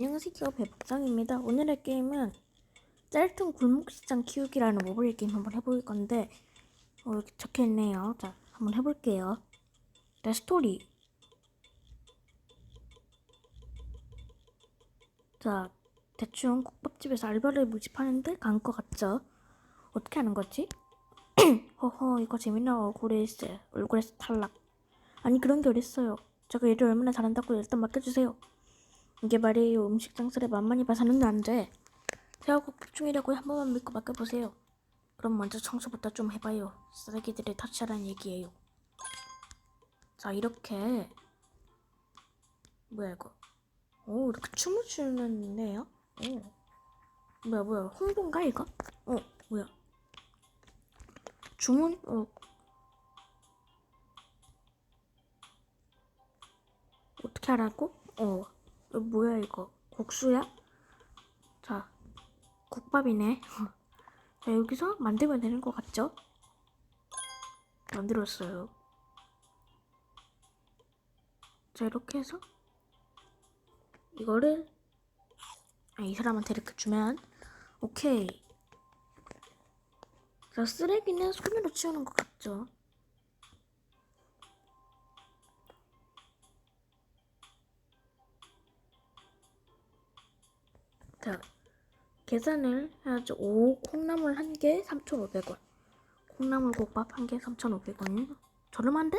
안녕하세요. 배박장입니다. 오늘의 게임은 짤통 골목시장 키우기라는 모바일 게임 한번 해볼 건데 어, 이렇게 적혀있네요. 자 한번 해볼게요. 일단 스토리. 자 대충 국밥집에서 알바를 모집하는데 간 것 같죠? 어떻게 하는 거지? 허허 이거 재미나 얼굴에 얼굴에서 탈락. 아니 그런 게 어딨어요? 제가 일을 얼마나 잘한다고 일단 맡겨주세요 이게 말이에요. 음식 장사를 만만히 봐서는 안 돼. 제가 국밥 중이라고 한 번만 믿고 맡겨보세요. 그럼 먼저 청소부터 좀 해봐요. 쓰레기들을 터치하라는 얘기예요. 자, 이렇게. 뭐야, 이거. 오, 이렇게 춤을 추는데요? 오. 뭐야, 뭐야. 홍보인가, 이거? 어, 뭐야. 주문, 어. 어떻게 하라고? 어. 이거 뭐야 이거 국수야? 자 국밥이네 자 여기서 만들면 되는 것 같죠? 만들었어요 자 이렇게 해서 이거를 아, 이 사람한테 이렇게 주면 오케이 자 쓰레기는 손으로 치우는 것 같죠? 자, 계산을 해야죠. 오, 콩나물 한 개 3,500원. 콩나물 국밥 한 개 3,500원. 저렴한데?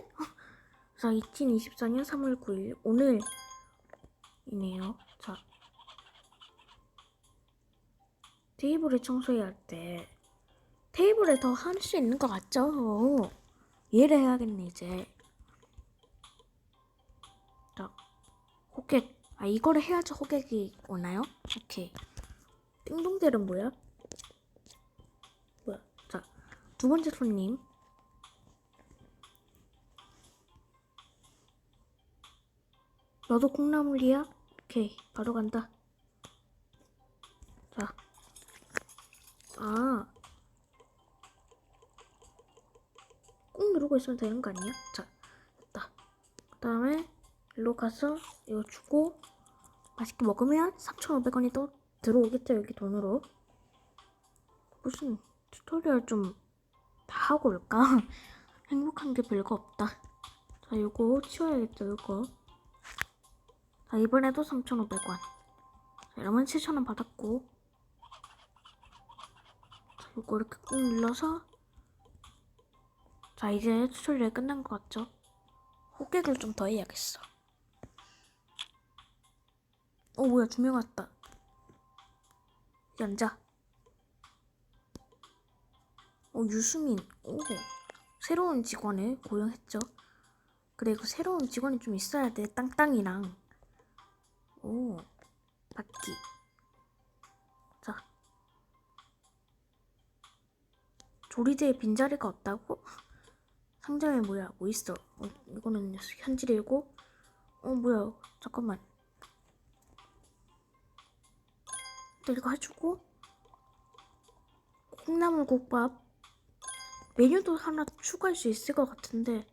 자, 2024년 3월 9일. 오늘이네요. 자. 테이블을 청소해야 할 때, 테이블에 더 할 수 있는 것 같죠? 오, 이해를 해야겠네, 이제. 자, 호객. 아, 이거를 해야지 호객이 오나요? 오케이. 띵동델은 뭐야? 뭐야? 자, 두 번째 손님. 너도 콩나물이야? 오케이, 바로 간다. 자. 아. 꾹 누르고 있으면 되는 거 아니야? 자, 됐다. 그 다음에 일로 가서 이거 주고 맛있게 먹으면 3,500원이 또 들어오겠죠 여기 돈으로. 무슨 튜토리얼 좀 다 하고 올까? 행복한 게 별거 없다. 자 이거 치워야겠죠 이거. 자 이번에도 3,500원. 자 이러면 7,000원 받았고. 자 이거 이렇게 꾹 눌러서. 자 이제 튜토리얼 끝난 것 같죠? 호객을 좀 더 해야겠어 어 뭐야 두 명 왔다. 여기 앉아. 어 유수민. 오 새로운 직원을 고용했죠. 그래 그 새로운 직원이 좀 있어야 돼 땅땅이랑. 오 받기 자. 조리대에 빈자리가 없다고? 상점에 뭐야? 뭐 있어? 어, 이거는 현질이고 어 뭐야? 잠깐만 이거 해주고 콩나물 국밥 메뉴도 하나 추가할 수 있을 것 같은데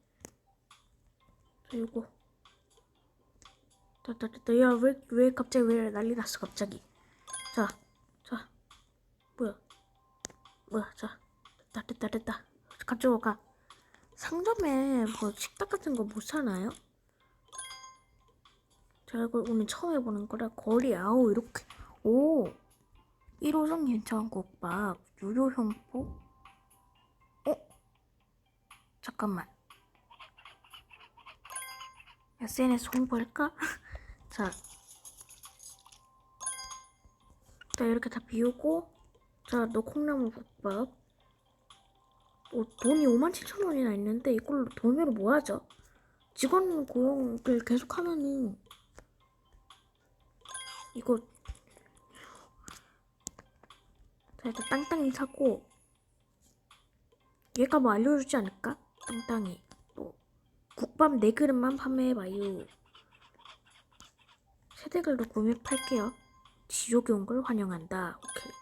자 이거 됐다 야왜 왜 갑자기 왜 난리 났어 갑자기? 자 자. 뭐야? 뭐야 자. 됐다 됐다 됐다. 가져가 가. 상점에 뭐 식탁 같은 거 못 사나요? 제가 이걸 오늘 처음 해보는 거라 거리 아우 이렇게. 오 1호선 괜찮국밥 유료 현보? 어? 잠깐만 SNS 홍보할까? 자, 자 이렇게 다 비우고 자 너 콩나물 국밥 어, 돈이 5만 7천 원이나 있는데 이걸로 돈으로 뭐 하죠? 직원 고용을 계속 하면은 이거 자 일단 땅땅이 사고 얘가 뭐 알려주지 않을까? 땅땅이 또 국밥 4그릇만 판매해봐요 세대글로 구매 팔게요 지옥에 온걸 환영한다 오케이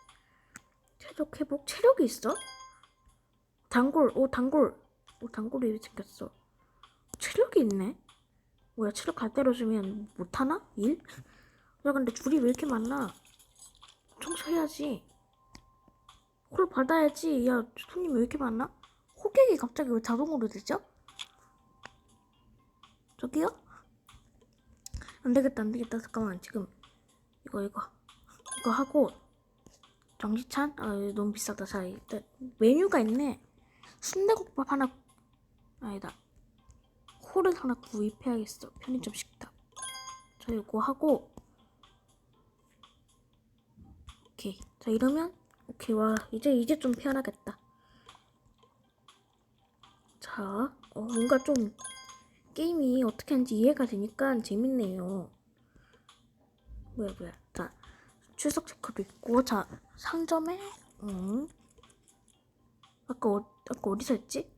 체력 회복 체력이 있어? 단골 오 단골 오 단골이 생겼어 체력이 있네 뭐야 체력 갈대로 주면 못하나? 일? 야 근데 줄이 왜 이렇게 많나? 청소해야지. 콜 받아야지. 야 손님 왜 이렇게 많나? 호객이 갑자기 왜 자동으로 되죠? 저기요? 안 되겠다 안 되겠다 잠깐만 지금 이거 이거 이거 하고 정지찬? 아 너무 비싸다 자 일단 메뉴가 있네 순대국밥 하나 아니다 콜을 하나 구입해야겠어 편의점 식당 자 이거 하고 오케이 자 이러면 오케이 와 이제 이제 좀 편하겠다 자 어, 뭔가 좀 게임이 어떻게 하는지 이해가 되니까 재밌네요 뭐야 뭐야 자 출석 체크도 있고 자 상점에 음 아까 어, 아까 어디서 했지?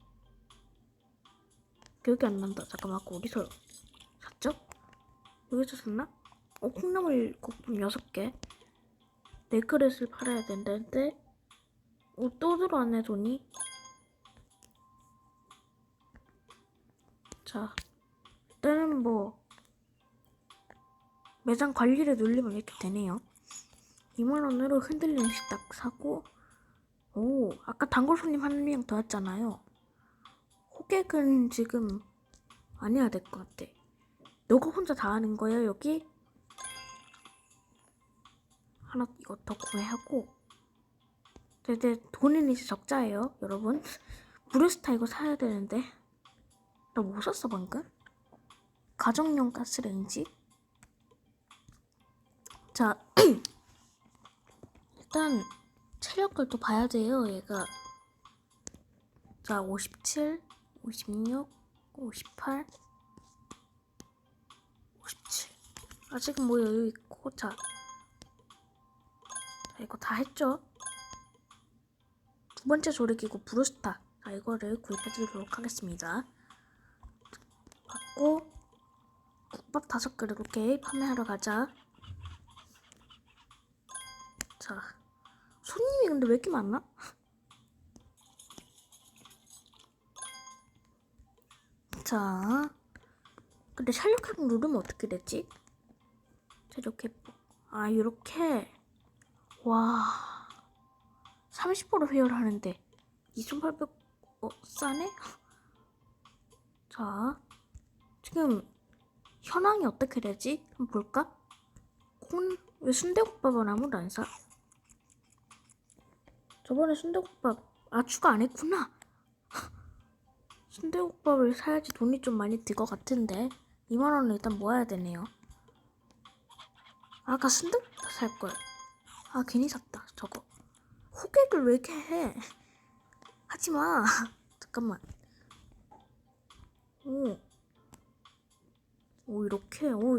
기억이 안 난다 잠깐만 아까 어디서 샀죠? 여기서 샀나? 어 콩나물 국분 6개 네 그릇을 팔아야 된다는데? 어, 또 들어왔네 돈이. 자 일단은 뭐 매장 관리를 누르면 이렇게 되네요. 2만원으로 흔들리는 식탁 사고. 오 아까 단골 손님 한 명더 했잖아요. 호객은 지금 안 해야 될 것 같아. 너가 혼자 다 하는 거야 여기? 하나 더 구매하고. 근데 돈은 이제 적자예요 여러분. 브루스타 이거 사야 되는데. 나 뭐 샀어 방금? 가정용 가스레인지? 자 일단 체력을 또 봐야 돼요 얘가. 자 57, 56, 58 57 아직은 뭐 여유 있고 자 자, 이거 다 했죠? 두 번째 조리기구 브루스타. 자, 이거를 구입해드리도록 하겠습니다. 받고 국밥 다섯 그릇 오케이 판매하러 가자. 자, 손님이 근데 왜 이렇게 많나? 자, 근데 샬롯 누르면 어떻게 되지? 자, 이렇게 아 이렇게 와 30% 회율 하는데 2,800 어, 싸네? 자 지금 현황이 어떻게 되지? 한번 볼까? 콘, 왜 순대국밥은 아무도 안 사? 저번에 순대국밥 아 추가 안 했구나 순대국밥을 사야지 돈이 좀 많이 들 것 같은데 2만원은 일단 모아야 되네요 아까 순대국밥 살 걸 아 괜히 샀다 저거. 호객을 왜 이렇게 해? 하지마. 잠깐만. 오. 오 이렇게? 오.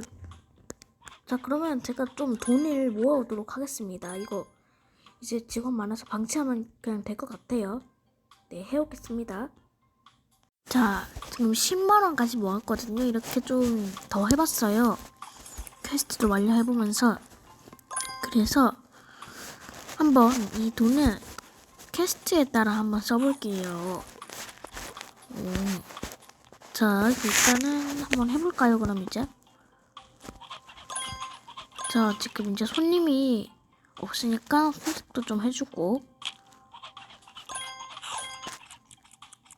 자 그러면 제가 좀 돈을 모아오도록 하겠습니다. 이거 이제 직원 많아서 방치하면 그냥 될 것 같아요. 네 해오겠습니다. 자 지금 10만원까지 모았거든요. 이렇게 좀 더 해봤어요. 퀘스트도 완료해보면서. 그래서 한번 이 돈을 퀘스트에 따라 한번 써볼게요. 음. 자, 일단은 한번 해볼까요, 그럼 이제? 자, 지금 이제 손님이 없으니까 호객도 좀 해주고.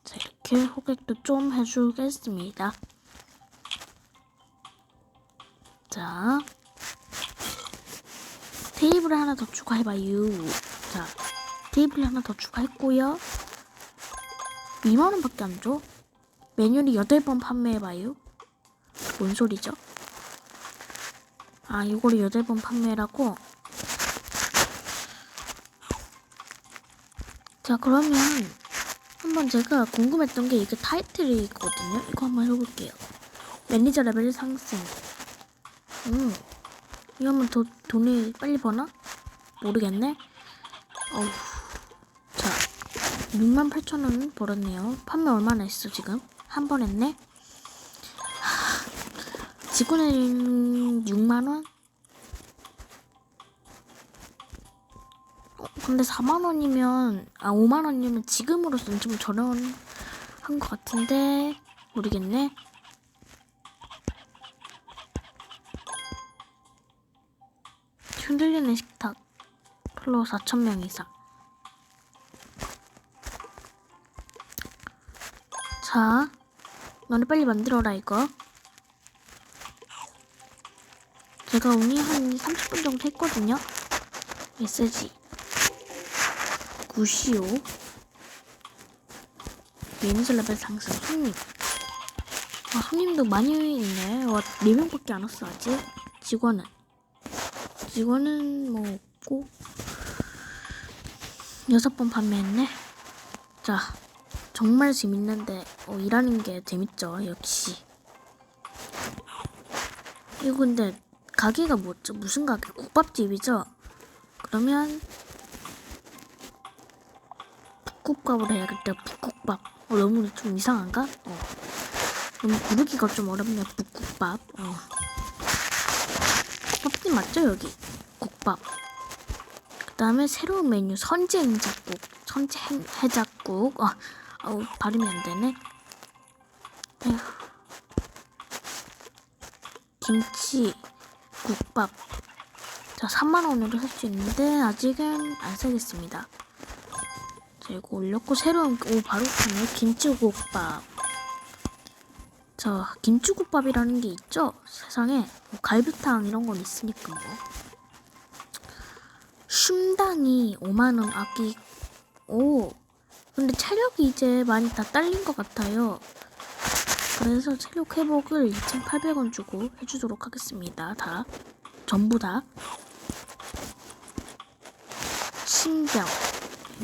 자, 이렇게 호객도 좀 해주겠습니다. 자, 테이블 하나 더 추가해봐요. 자, 테이블 하나 더 추가했고요. 2만원밖에 안 줘? 메뉴를 8번 판매해봐요. 뭔 소리죠? 아, 이거를 8번 판매라고? 자, 그러면 한번 제가 궁금했던 게 이게 타이틀이 있거든요. 이거 한번 해볼게요. 매니저 레벨 상승. 음, 이러면 더 돈을 빨리 버나? 모르겠네. 어우. 자, 6만 8천 원 벌었네요. 판매 얼마나 했어 지금? 한 번 했네. 하, 직원은 6만 원? 어, 근데 4만 원이면 아 5만 원이면 지금으로서는 좀 저렴한 것 같은데 모르겠네. 흔들리는 식탁. 플로 4,000명 이상. 자 너네 빨리 만들어라 이거. 제가 운이 한 30분 정도 했거든요. 메시지. 구시오. 매니저 레벨 상승 손님. 아 손님도 많이 있네. 와 4명밖에 안 왔어 아직. 직원은 직원은 뭐 없고. 여섯 번 판매했네. 자 정말 재밌는데 어, 일하는 게 재밌죠 역시. 이거 근데 가게가 뭐죠? 무슨 가게? 국밥집이죠? 그러면 북국밥을 해야겠다 북국밥. 어, 너무 좀 이상한가? 어. 너무 부르기가 좀 어렵네 북국밥. 어. 맞죠 여기? 국밥. 그 다음에 새로운 메뉴 선제 해장국. 선제 해장국. 아 아우 발음이 안 되네. 에휴. 김치 국밥. 자 3만 원으로 살 수 있는데 아직은 안 사겠습니다. 자 이거 올렸고 새로운 오 바로 파네. 김치국밥 자 김치국밥이라는 게 있죠? 세상에. 뭐 갈비탕 이런 건 있으니까 뭐. 쉼당이 5만 원 아끼 오. 근데 체력이 이제 많이 다 딸린 것 같아요. 그래서 체력 회복을 2,800원 주고 해주도록 하겠습니다. 다. 전부 다. 신병.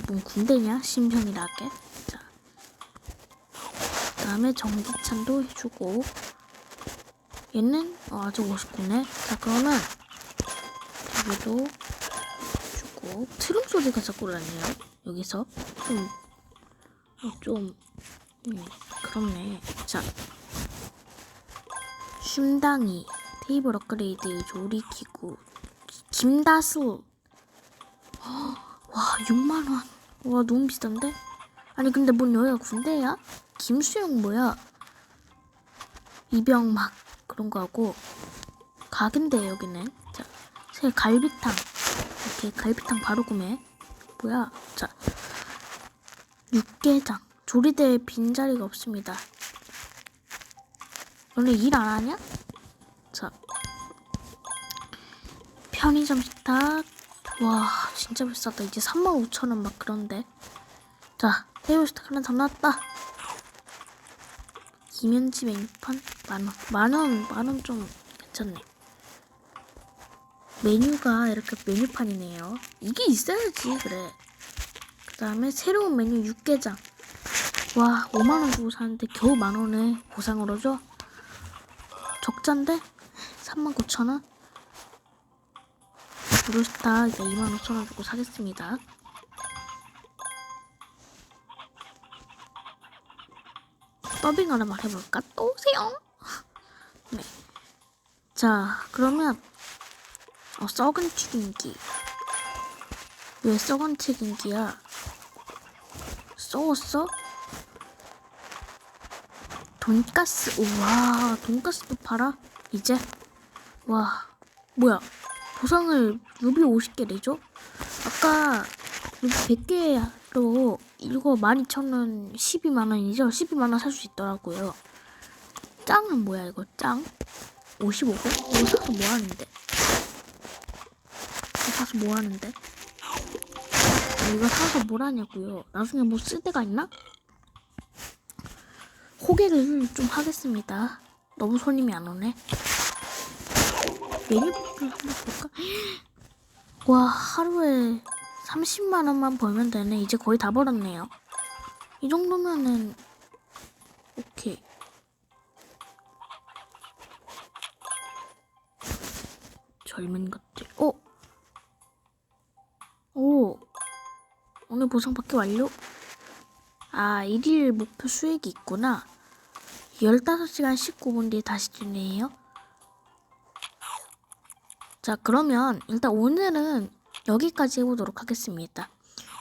뭔 군대냐? 자그 다음에 전기찬도 해주고. 얘는 어, 아직 59네. 자 그러면 여기도 주고. 트름 소리가 자꾸 나네요 여기서. 좀 어, 좀 음, 그렇네. 자 쉼당이 테이블 업그레이드 조리기구. 김다수 와 6만원. 와 너무 비싼데? 아니 근데 뭔 여기가 군대야? 김수영 뭐야? 이병막 그런 거 하고 가게인데 여기는. 자, 새 갈비탕. 이렇게 갈비탕 바로 구매. 뭐야? 자 육개장. 조리대에 빈자리가 없습니다. 너네 일 안 하냐? 자 편의점 식탁. 와 진짜 비싸다. 이제 35,000원 막 그런데. 자 테이블 식탁 하나 더 나왔다 김현지 메뉴판? 만원 만원 만원 좀 괜찮네. 메뉴가 이렇게 메뉴판이네요. 이게 있어야지 그래. 그 다음에 새로운 메뉴 육개장. 와 5만원 주고 사는데 겨우 만원에 보상으로 줘? 적잔데? 39,000원? 브루스타 이제 25,000원 주고 사겠습니다 더빙 하나만 해볼까? 또 오세요 네. 자 그러면 어, 썩은 튀김기 왜 썩은 튀김기야 썩었어? 돈가스 우와 돈가스도 팔아? 이제? 와 뭐야 보상을 루비 50개 내줘? 아까 루비 100개로 이거 12,000원 12만원이죠? 12만원 살 수 있더라고요 짱은 뭐야 이거 짱? 55분? 이거 사서 뭐 하는데? 이거 사서 뭐 하는데? 이거 사서 뭘 하냐고요 나중에 뭐 쓸 데가 있나? 호객을 좀 하겠습니다. 너무 손님이 안 오네. 메뉴를 한번 볼까? 와, 하루에 30만 원만 벌면 되네. 이제 거의 다 벌었네요. 이 정도면은 오케이. 젊은 것들. 어? 오. 오늘 보상 받기 완료. 아, 1일 목표 수익이 있구나. 15시간 19분 뒤에 다시 주네요. 자, 그러면 일단 오늘은 여기까지 해보도록 하겠습니다.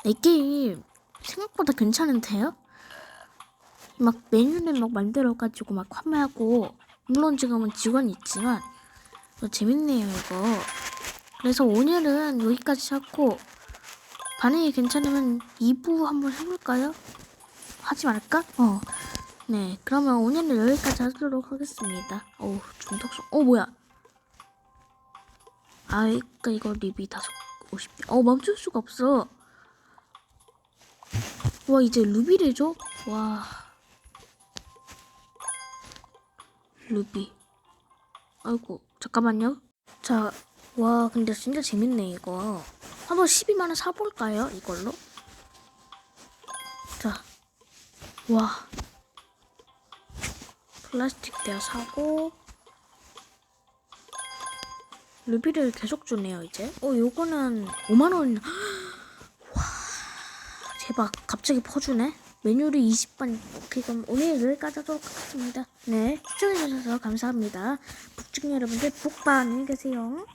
이 게임 생각보다 괜찮은데요? 막 메뉴를 막 만들어가지고 막 판매하고 물론 지금은 직원이 있지만 어, 재밌네요 이거 그래서 오늘은 여기까지 하고 반응이 괜찮으면 2부 한번 해볼까요? 하지 말까? 어. 네, 그러면 오늘은 여기까지 하도록 하겠습니다. 어우, 중독성. 어, 뭐야? 아, 이거, 이거 리뷰 다섯, 50개. 어, 멈출 수가 없어. 와, 이제 루비를 줘? 와. 루비. 아이고, 잠깐만요. 자, 와, 근데 진짜 재밌네, 이거. 한번 12만원 사볼까요, 이걸로? 자, 와. 플라스틱 대야 사고. 루비를 계속 주네요, 이제. 어, 요거는 5만원. 와, 대박. 갑자기 퍼주네. 메뉴를 20번. 오케이, 그럼 오늘 여기까지 하도록 하겠습니다. 네, 시청해주셔서 감사합니다. 북중 여러분들, 북바 안녕히 계세요.